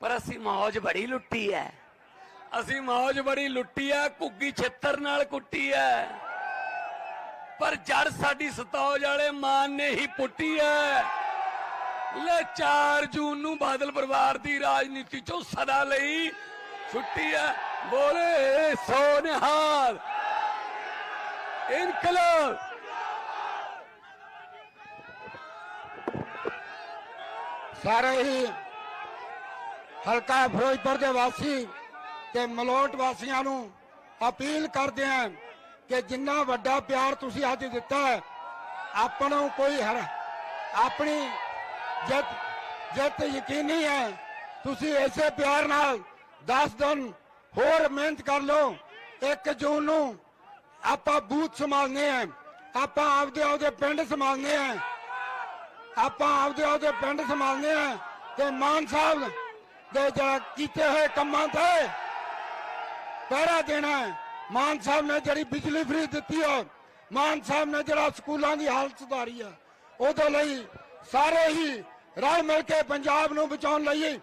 ਪਰ ਅਸੀਂ ਮੌਜ ਬੜੀ ਲੁੱਟੀ ਐ। ਅਸੀਂ ਮੌਜ ਬੜੀ ਲੁੱਟੀ ਐ, ਘੁੱਗੀ ਛਿੱਤਰ ਨਾਲ ਕੁੱਟੀ ਐ। ਪਰ ਜੜ ਸਾਡੀ ਸਤੌਜ ਵਾਲੇ ਮਾਨ ਨੇ ਹੀ ਪੁੱਟੀ ਐ। ਲੈ 4 ਜੂਨ ਨੂੰ ਬਾਦਲ ਪਰਿਵਾਰ ਦੀ ਰਾਜਨੀਤੀ ਚੋਂ ਸਦਾ ਲਈ ਛੁੱਟੀ ਐ। ਬੋਲੇ ਸੋ ਨਿਹਾਲ ਇਨਕਲਾਬ। ਸਾਰੇ ਹੀ ਹਲਕਾ ਫਿਰੋਜ਼ਪੁਰ ਦੇ ਵਾਸੀ ਤੇ ਮਲੋਟ ਵਾਸੀਆਂ ਨੂੰ ਅਪੀਲ ਕਰਦੇ ਹਾਂ ਕਿ ਜਿੰਨਾ ਵੱਡਾ ਪਿਆਰ ਤੁਸੀਂ ਅੱਜ ਦਿੱਤਾ ਹੈ ਆਪਾਂ ਕੋਈ ਹਰ ਆਪਣੀ ਜਿੱਤ ਜਿੱਤ ਯਕੀਨੀ ਹੈ। ਤੁਸੀਂ ਇਸੇ ਪਿਆਰ ਨਾਲ 10 ਦਿਨ ਹੋਰ ਮਿਹਨਤ ਕਰ ਲਓ। 1 ਜੂਨ ਨੂੰ ਆਪਾਂ ਬੂਥ ਸੰਭਾਲਨੇ ਆ ਆਪਾਂ ਆਪਦੇ ਆਪਦੇ ਪਿੰਡ ਸੰਭਾਲਨੇ ਆ ਆਪਾਂ ਆਪਦੇ ਆਪਦੇ ਪਿੰਡ ਸੰਭਾਲਨੇ ਆ ਤੇ ਮਾਨ ਸਾਹਿਬ ਦੇ ਜਿਹੜਾ ਕੀਤੇ ਹੋਏ ਕੰਮਾਂ ਤੇ ਪਹਿਰਾ ਦੇਣਾ ਹੈ। ਮਾਨ ਸਾਹਿਬ ਨੇ ਜਿਹੜੀ ਬਿਜਲੀ ਫ੍ਰੀ ਦਿੱਤੀ ਹੈ ਮਾਨ ਸਾਹਿਬ ਨੇ ਜਿਹੜਾ ਸਕੂਲਾਂ ਦੀ ਹਾਲਤ ਸੁਧਾਰੀ ਹੈ ਉਹਦੇ ਲਈ ਸਾਰੇ ਹੀ ਰਲ ਮਿਲ ਕੇ ਪੰਜਾਬ ਨੂੰ ਬਚਾਉਣ ਲਈ,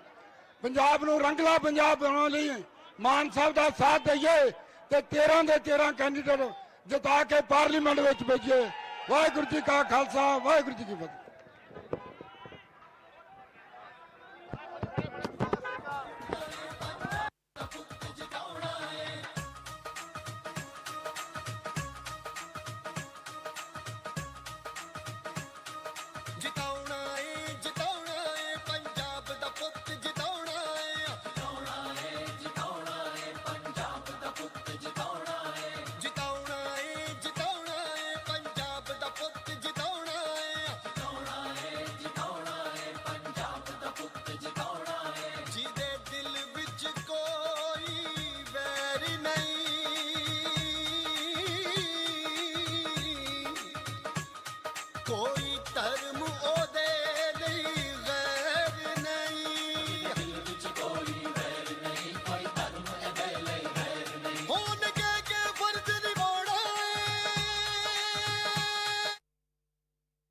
ਪੰਜਾਬ ਨੂੰ ਰੰਗਲਾ ਪੰਜਾਬ ਬਣਾਉਣ ਲਈ ਮਾਨ ਸਾਹਿਬ ਦਾ ਸਾਥ ਦਈਏ ਤੇ 13 ਦੇ 13 ਕੈਂਡੀਡੇਟ ਜਿਤਾ ਕੇ ਪਾਰਲੀਮੈਂਟ ਵਿੱਚ ਭੇਜੀਏ। ਵਾਹਿਗੁਰੂ ਜੀ ਕਾ ਖਾਲਸਾ, ਵਾਹਿਗੁਰੂ ਜੀ ਕੀ ਫਤਿਹ। கரிணை கோயில்